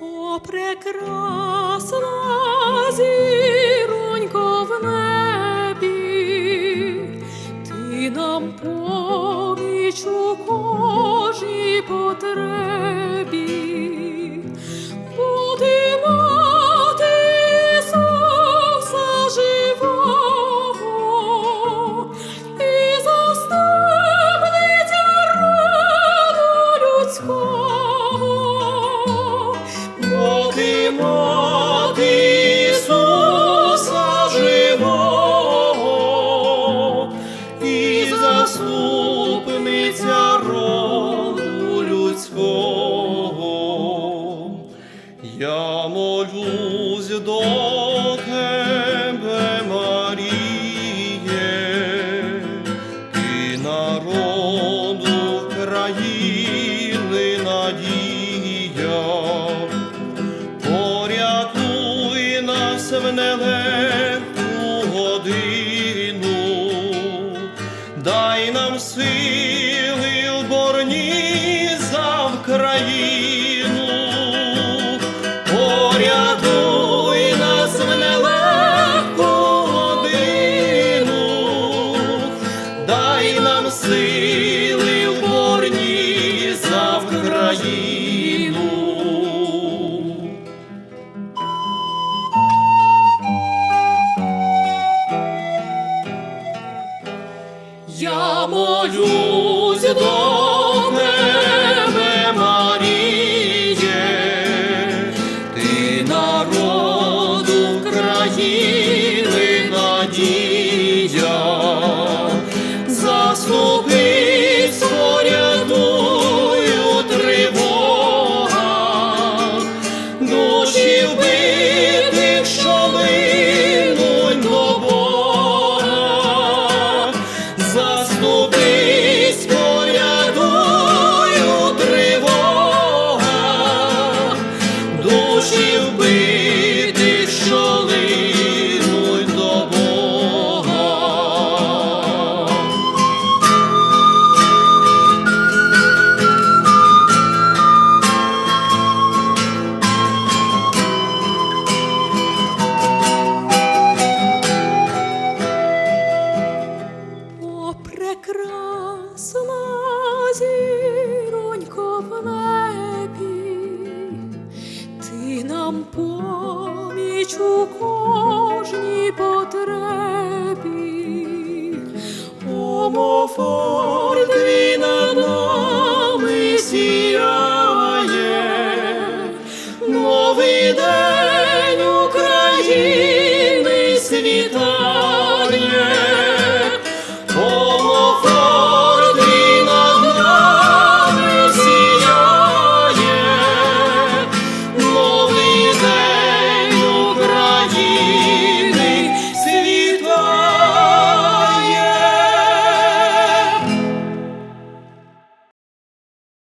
О, прекрасна Заступниця роду людського. Я молюсь до тебе, Маріє, і народу країни надія. Порятуй нас в нелегку нам сили в борні за Вкраїну. Порятуй нас в нелегку годину, дай нам сили в борні за Вкраїну. Молюсь до поміч у кожній потребі. О, мов